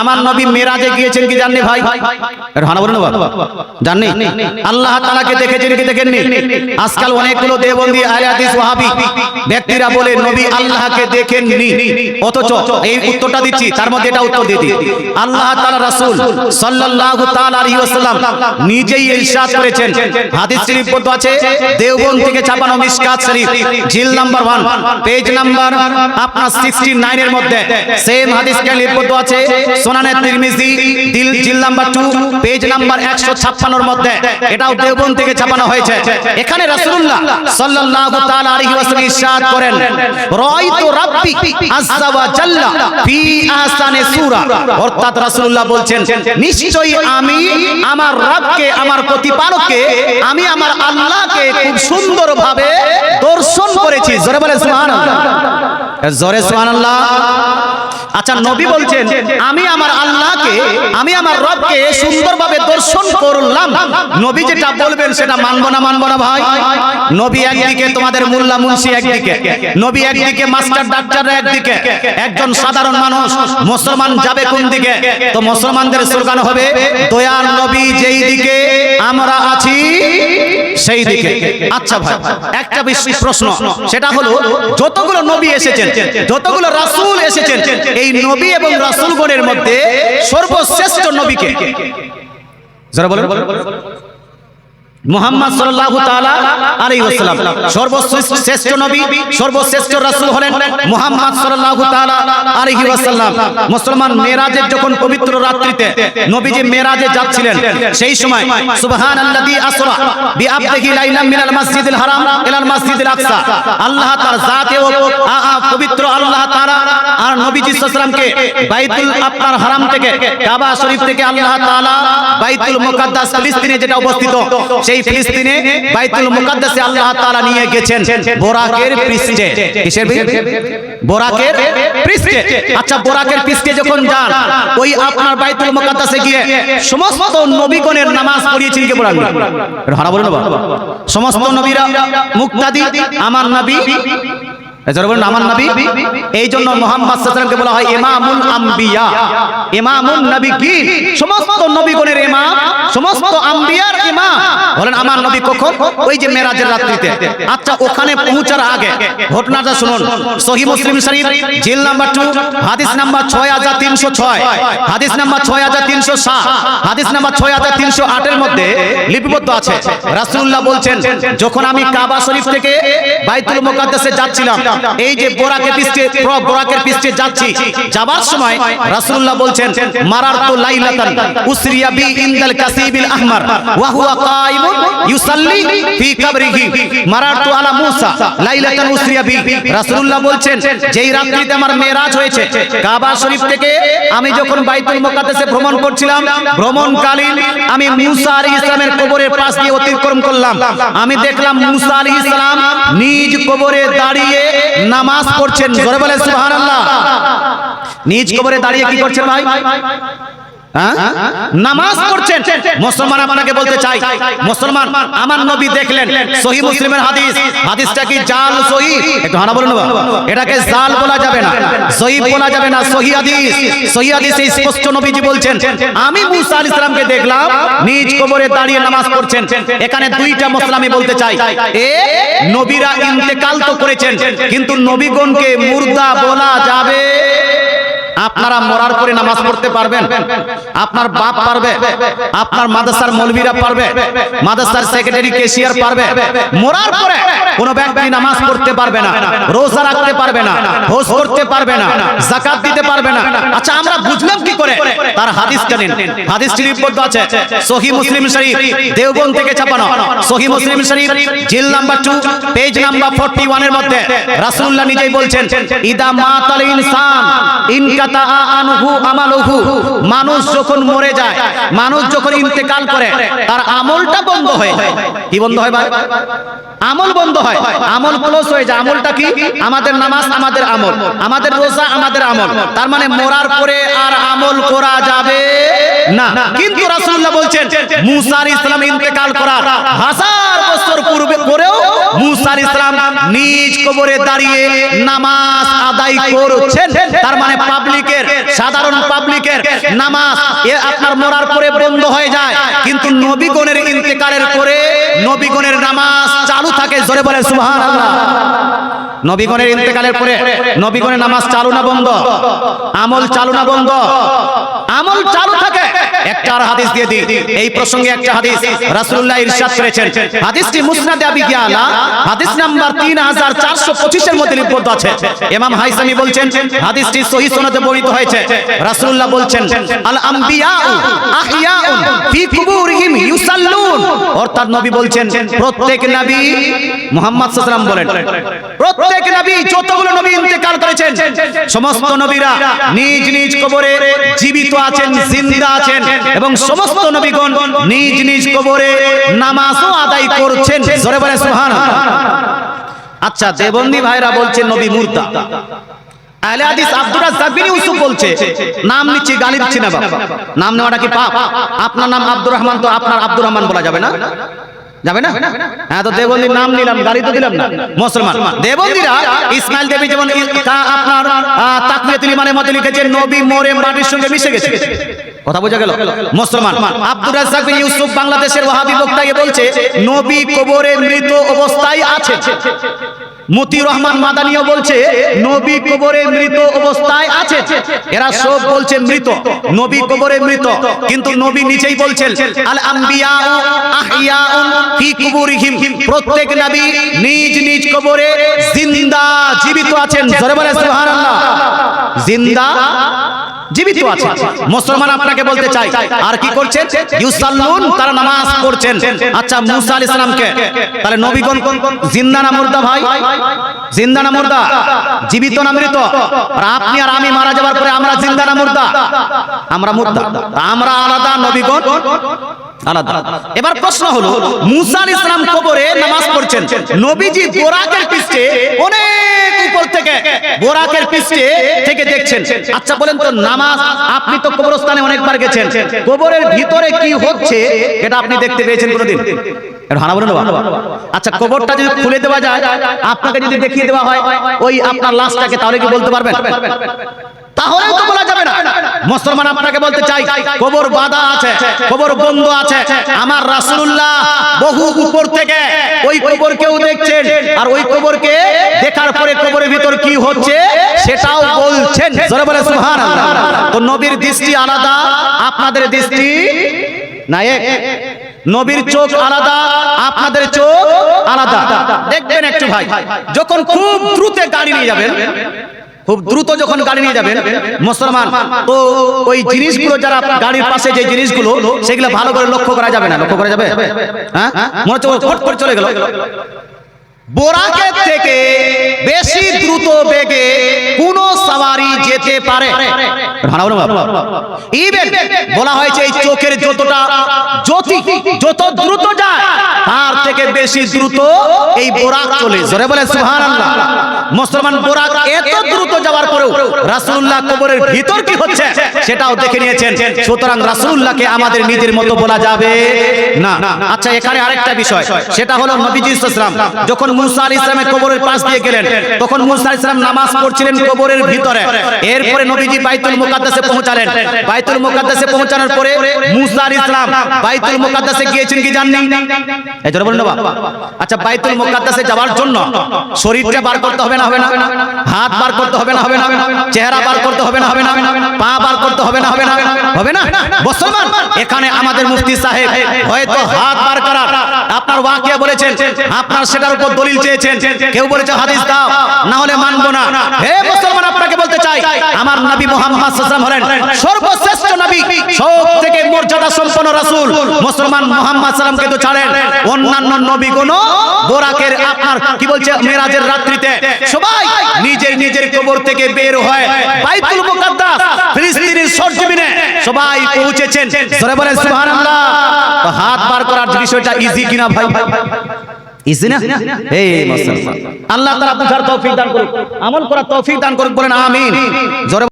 আমার নবী মেরাজে গিয়েছেন কি জাননি ভাই? হানা বলেন জাননি। আল্লাহ তাআলাকে দেখেছেন কি দেখেননি? আজকাল অনেকগুলো দেবন্দী আহলে হাদিস ওয়াহাবি ব্যক্তিরা বলে নবী আল্লাহকে দেখেননি। অথচ এই উত্তরটা দিচ্ছি তার মধ্যে এটা উত্তর দিয়ে দিই। আল্লাহ তাআলা রাসূল সাল্লাল্লাহু তাআলা আলাইহি ওয়াসাল্লাম নিজেই ইরশাদ করেছেন। হাদিস শরীফ বদ্ধ আছে দেওবন্দ থেকে ছাপানো মিশকাত শরীফ জিল নাম্বার 1 পেজ নাম্বার আপনার 69 এর মধ্যে। সেম হাদিস কে লিপিবদ্ধ আছে সুনানে তিরমিজি, দিল জিল নাম্বার 2 পেজ নাম্বার 156 এর মধ্যে। এটাও দেওবন্দ থেকে ছাপানো হয়েছে। এখানে রাসূলুল্লাহ সাল্লাল্লাহু তাআলা আলাইহি ওয়াসাল্লাম ইরশাদ করেন, রাআইতু রাব্বি আযজা ওয়া জাল্লা ফি আহসানি সূরা। অর্থাৎ রাসূলুল্লাহ বলছেন, নিশ্চয়ই আমি আমার রবকে, আমার প্রতিপালককে, আমি আমার আল্লাহকে খুব সুন্দরভাবে দর্শন করেছি। জোরে বলে সুবহানাল্লাহ। জোরে সুবহানাল্লাহ। আচ্ছা নবী বলছেন, আমি আমার আল্লাহকে, আমি আমার রবকে সুন্দরভাবে দর্শন করলাম। নবী যেটা বলবেন সেটা মানবো না মানবো না ভাই? নবী একদিকে, তোমাদের মোল্লা মুন্সি একদিকে। নবী একদিকে, মাস্টার ডাক্তার একদিকে। একজন সাধারণ মানুষ, মুসলমান যাবে কোন দিকে? তো মুসলমানদের স্লোগান হবে দয়ার নবী যেই দিকে আমরা আছি, সেই দিকে। আচ্ছা ভাই, একটা প্রশ্ন, সেটা হলো, যতগুলো নবী এসেছেন, যতগুলো রাসূল এসেছেন এই নবী এবং রাসুলগণের মধ্যে সর্বশ্রেষ্ঠ নবীকে। যারা বলেন। মুহাম্মদ তাআলা আলাইহি ওয়াসাল্লাম। সর্বশ্রেষ্ঠ নবী, সর্বশ্রেষ্ঠ রাসূল হলেন মুহাম্মদ তাআলা আলাইহি ওয়াসাল্লাম। মুসলমান যখন পবিত্র রাত্রিতে যাচ্ছিলেন, সেই সময় সুবহানাল্লাযী আসরা লাইলাম মিনাল হারাম ইলাল আকসা। আল্লাহ তাআলা জাতে ও পবিত্র আল্লাহ তাআলা আর সাল্লাল্লাহু বাইতুল আপনার হারাম থেকে কাবা শরীফ থেকে আল্লাহ তাআলা বাইতুল ফিলিস্তিনে যেটা অবস্থিত সেই ফিলিস্তিনে বাইতুল মুকাদ্দাসে আল্লাহ তাআলা নিয়ে গেছেন বোরাকের পৃষ্ঠে। কিসের পৃষ্ঠে? বোরাকের পৃষ্ঠে। আচ্ছা বোরাকের পৃষ্ঠে যখন যান, ওই আপনার বাইতুল মুকাদ্দাসে গিয়ে সমস্ত নবীগণের নামাজ পড়িয়েছেন কে বলেন? হারা বলেন না সমস্ত নবীরা মুক্তাদি, আমার নবী বলেন আমার নবী? এই জন্য মোহাম্মদ সাল্লামকে বলা হয় ইমামুল আম্বিয়া। ইমামুন নবী কি? সমস্ত নবীগণের ইমাম সমস্ত আম্বিয়ার ইমাম। বলেন আমার নবী কখন? ওই যে মেরাজের রাত্রিতে। আচ্ছা ওখানে পৌঁছার আগে ঘটনাটা শুনুন। সহি মুসলিম শরীফ জিল নাম্বার 2 হাদিস নাম্বার 6306 হাদিস নাম্বার 6307 হাদিস নাম্বার 6308 এর মধ্যে লিপিবদ্ধ আছে। রাসূলুল্লাহ বলছেন যখন আমি কাবা শরীফ থেকে বাইতুল মুকাদ্দাসে যাচ্ছিলাম এই যে বোরাকের পৃষ্ঠে প্র- বোরাকের পৃষ্ঠে যাচ্ছি। যাবার সময় রাসূলুল্লাহ বলছেন মারার তো লাইলাতান উসরিয়া বি ইনদাল কাসিবিল আহমার ওয়া হুয়া কাইমুন ইউসাল্লি ফি কবরিহি। মারার তো আলা মুসা লাইলাতান উসরিয়া বি। রাসূলুল্লাহ বলছেন যেই রাত্রিতে আমার মেরাজ হয়েছে কাবা শরীফ থেকে আমি যখন বাইতুল মুকাদ্দাসে ভ্রমণ করছিলাম ভ্রমণকালীন আমি মুসা আলাইহিস সালামের কবরের পাশ দিয়ে অতিক্রম করলাম। আমি দেখলাম মুসা আলাইহিস সালাম নিজ কবরে দাঁড়িয়ে নামাজ পড়ছেন জোরে বলে সুবহানাল্লাহ নিজ কবরে দাঁড়িয়ে কি করছেন ভাই? নামাজ পড়ছেন। মুসলমান আপনাকে বলতে চাই। মুসলমান আমার নবী দেখলেন। সহি মুসলিমের হাদিস। হাদিসটা কি জাল সহি? একটু হানা বলুন এটাকে জাল বলা যাবে না। সহি বলা যাবে না। সহি হাদিস। সহি হাদিসে। স্পষ্ট নবীজি বলছেন। আমি মুসা আলাইহিস সালামকে দেখলাম নিজ কবরে দাঁড়িয়ে নামাজ পড়ছেন। এখানে দুইটা মশলা আমি বলতে চাই। এ নবীরা ইন্তেকাল তো করেছেন। কিন্তু নবীগণকে মুর্দা বলা আপনারা মরার পরে নামাজ পড়তে পারবেন। আপনার বাপ পারবে। আপনার মাদ্রাসার মলবিরা পারবে। মাদ্রাসার সেক্রেটারি কেশিয়ার পারবে। মরার পরে কোন ব্যক্তি নামাজ পড়তে পারবে না, রোজা রাখতে পারবে না হোস করতে পারবে না, যাকাত দিতে পারবে না। আচ্ছা আমরা বুঝলাম কি করে? তার হাদিস জানেন। হাদিস শরীফ বদ্ধ আছে, সহি মুসলিম শরীফ, দেওবন্দ থেকে ছাপানো। সহি মুসলিম শরীফ, জিল নাম্বার 2 পেজ নাম্বার 41 এর মধ্যে রাসূলুল্লাহ নিজেই বলছেন, ইদা মাতাল ইনসান ইনকাতা আনহু আমালুহু। মানুষ যখন মরে যায়, মানুষ যখন ইন্তেকাল করে, তার আমলটা বন্ধ হয় কি বন্ধ হয় ভাই? আমল বন্ধ হয়। আমল ক্লোজ হয়ে যায়। আমলটা কি? আমাদের নামাজ, আমাদের আমল। আমাদের রোজা, আমাদের আমল। তার মানে মরার পরে আর আমল করা যাবে? না। কিন্তু রাসূলুল্লাহ বলছেন মুসা আলাইহিস সালাম ইন্তেকাল করার হাজার বছর পূর্বে করেও মুসা আলাইহিস সালাম নিজ কবরে দাঁড়িয়ে নামাজ আদায় করছেন। তার মানে পাবলিকের সাধারণ পাবলিকের নামাজ এ আপনার মরার পরে বন্ধ হয়ে যায়। কিন্তু নবীগণের ইন্তেকালের পরে নবীগণের নামাজ চালু থাকে জোরে বলে সুবহানাল্লাহ। নবীগণের ইন্তেকালের পরে নবীগণের নামাজ চালু না বন্ধ? আমল চালু না বন্ধ? আমল চালু থাকে। একটা আর হাদিস দিয়ে দিই। এই প্রসঙ্গে একটা হাদিস রাসূলুল্লাহ ইরশাদ করেছেন। হাদিসটি মুসনাদে আবি গিয়ালা হাদিস নাম্বার 3425 এর মধ্যে লিপিবদ্ধ আছে। ইমাম হাইসামি বলছেন, হাদিসটি সহিহ সনদে বর্ণিত হয়েছে। রাসূলুল্লাহ বলছেন আল আম্বিয়াউ আহইয়াউন ফি কুবুরিহিম ইউসাল্লুন। অর্থাৎ নবী বলছেন, প্রত্যেক নবী মুহাম্মদ সাল্লাল্লাহু বলেন। প্রত্যেক নবী যতগুলো নবী ইন্তেকাল করেছেন, সমস্ত নবীরা নিজ নিজ কবরে জীবিত আছেন, জিন্দা আছেন এবং সমস্ত নবীগণ নিজ নিজ কবরে নামাজও আদায় করছেন। জোরে বলে সুবহানাল্লাহ। আচ্ছা দেবন্দী ভাইরা বলছেন নবী মুর্দা। আহলে হাদিস আব্দুর রাজ্জাক বিন ইউসুফ বলছে, নাম নিচ্ছি, গালি দিচ্ছি না বাবা নাম নেওয়াটা কি পাপ? আপনার নাম আব্দুর রহমান তো আপনার আব্দুর রহমান বলা যাবে না? যাবে না? হ্যাঁ তো দেবন্দির নাম নিলাম গাড়ি তো দিলাম না। মুসলমান। দেবন্দিরা ইসমাইল দেবী যেমন আপনার তাকবিয়াতুল ইমানের মধ্যে লিখেছে নবী মরে মাটির সঙ্গে মিশে গেছে। কথা বোঝা গেল? মুসলমান, আব্দুর রাজ্জাক বিন ইউসুফ বাংলাদেশের ওয়াহাবি বক্তাকে বলছে, নবী কবরে মৃত অবস্থায় আছে। মতিউর রহমান মাদানিও বলছে, নবী কবরে মৃত অবস্থায় আছে। এরা সব বলছে মৃত, নবী কবরে মৃত, কিন্তু নবী নিজেই বলছেন আল আম্বিয়া আহইয়াউন ফি কুবুরিহিম। প্রত্যেক নবী নিজ নিজ কবরে জিন্দা জীবিত আছেন। জোরে বলে সুবহানাল্লাহ। জিন্দা জীবিত আছে। মুসলমান আপনাকে বলতে চাই আর কি করছেন? ইউসাল্লুন তারা নামাজ পড়ছেন। আচ্ছা মুসা আলাইহিস সালামকে। তাহলে নবীগণ জিন্দা না মুর্দা ভাই? জিন্দা না মুর্দা? জীবিত না মৃত? আর আপনি আর আমি মারা যাওয়ার পরে আমরা জিন্দা না মুর্দা। আমরা মুর্দা। আমরা আলাদা নবীগণ। আলাদা। এবার প্রশ্ন হলো মুসা আলাইহিস কবরে নামাজ পড়ছেন। নবীজি বোরাকের পৃষ্ঠে অনেক উপর থেকে বোরাকের পৃষ্ঠে থেকে দেখছেন। আচ্ছা বলেন তো নামাজ আপনি তো কবরস্থানে অনেকবার গেছেন। কবরের ভিতরে কি হচ্ছে এটা আপনি দেখতে পেয়েছেন কোনোদিন? হানা বলুন আচ্ছা কবরটা যদি খুলে দেওয়া যায় আপনাকে যদি দেখিয়ে দেওয়া হয় ওই আপনার লাশটাকে তাহলে কি বলতে পারবেন? তাহলে তো বলা যাবে না। মুসলমান আপনাকে বলতে চাই, কবর বাধা আছে, কবর বন্ধ আছে। আমার রাসূলুল্লাহ বহু উপর থেকে ওই কবরকেও দেখছেন। আর ওই কবরকে দেখার পরে কবরের ভিতর কি হচ্ছে, সেটাও বলছেন। তো নবীর দৃষ্টি আলাদা, আপনাদের দৃষ্টি না এক। নবীর চোখ আলাদা, আপনাদের চোখ আলাদা। দেখবেন একটু ভাই, যখন খুব দ্রুত গাড়ি নিয়ে যাবেন খুব দ্রুত যখন গাড়ি নিয়ে যাবেন মুসলমান তো ওই জিনিসগুলো যারা গাড়ির পাশে যে জিনিসগুলো সেগুলো ভালো করে লক্ষ্য করা যাবে না লক্ষ্য করা যাবে? হ্যাঁ? মনে হচ্ছে ফট করে চলে গেল। বোরাকের থেকে বেশি দ্রুত বেগে কোন সাওয়ারি যেতে পারে। চোখের যতটা জ্যোতি, যত দ্রুত যায়, তার থেকে বেশি দ্রুত এই বোরাক চলে। জোরে বলে মুসলমান বোরাক এত দ্রুত যাওয়ার পরেও কবরের ভিতর কি হচ্ছে, সেটাও দেখে নিয়েছেন। সুতরাং রাসূলুল্লাহকে আমাদের নিজের মতো বলা যাবে না। আচ্ছা এখানে আরেকটা বিষয়। সেটা হলো নবীজি ইসলাম যখন মুসা আলাইহিস কবরের পাশ দিয়ে গেলেন, তখন মুসা আলাইহিস সালাম নামাজ পড়ছিলেন কবরের ভিতরে। এরপরে নবীজি বাইতুল মুকাদ্দাসে পৌঁছালেন। বাইতুল মুকাদ্দাসে পৌঁছানোর পরে মুসা আলাইহিস সালাম বাইতুল মুকাদ্দাসে গিয়েছেন কি জাননি? এই জন্য বলুন বাবা। আচ্ছা বাইতুল মুকাদ্দাসে যাওয়ার জন্য শরীরটা বার করতে হবে না হবে না? হাত বার করতে হবে না হবে না? চেহারা বার করতে হবে না হবে না? পা বার করতে হবে না হবে না? হবে না? মুসলমান, এখানে আমাদের মুফতি সাহেব হয়তো হাত বার করার আপনার ওয়াকিয়া বলেছেন, আপনার সেটার উপর দলিল চেয়েছেন। কেউ বলেছে, হাদিস দাও, না হলে মানবো না। হে মুসলমান, আপনাকে বলতে চাই, আমার নবী মুহাম্মদ সর্বশ্রেষ্ঠ নবী সব থেকে মর্যাদা সম্পন্ন রাসূল মুসলমান মুহাম্মদ সাল্লামকে তো ছাড়েন। অন্যান্য নবীগুলো বোরাকের আপনার, কি বলছে, মেরাজের রাত্রিতে। সবাই নিজের নিজের কবর থেকে বের হয় সবাই পৌঁছেছেন। হাত বার করার বিষয়টা ইজি কিনা ভাই? ইজি না? আল্লাহ তাআলা বুঝার তৌফিক দান করুক। আমল করার তৌফিক দান করুক, বলেন, আমিন।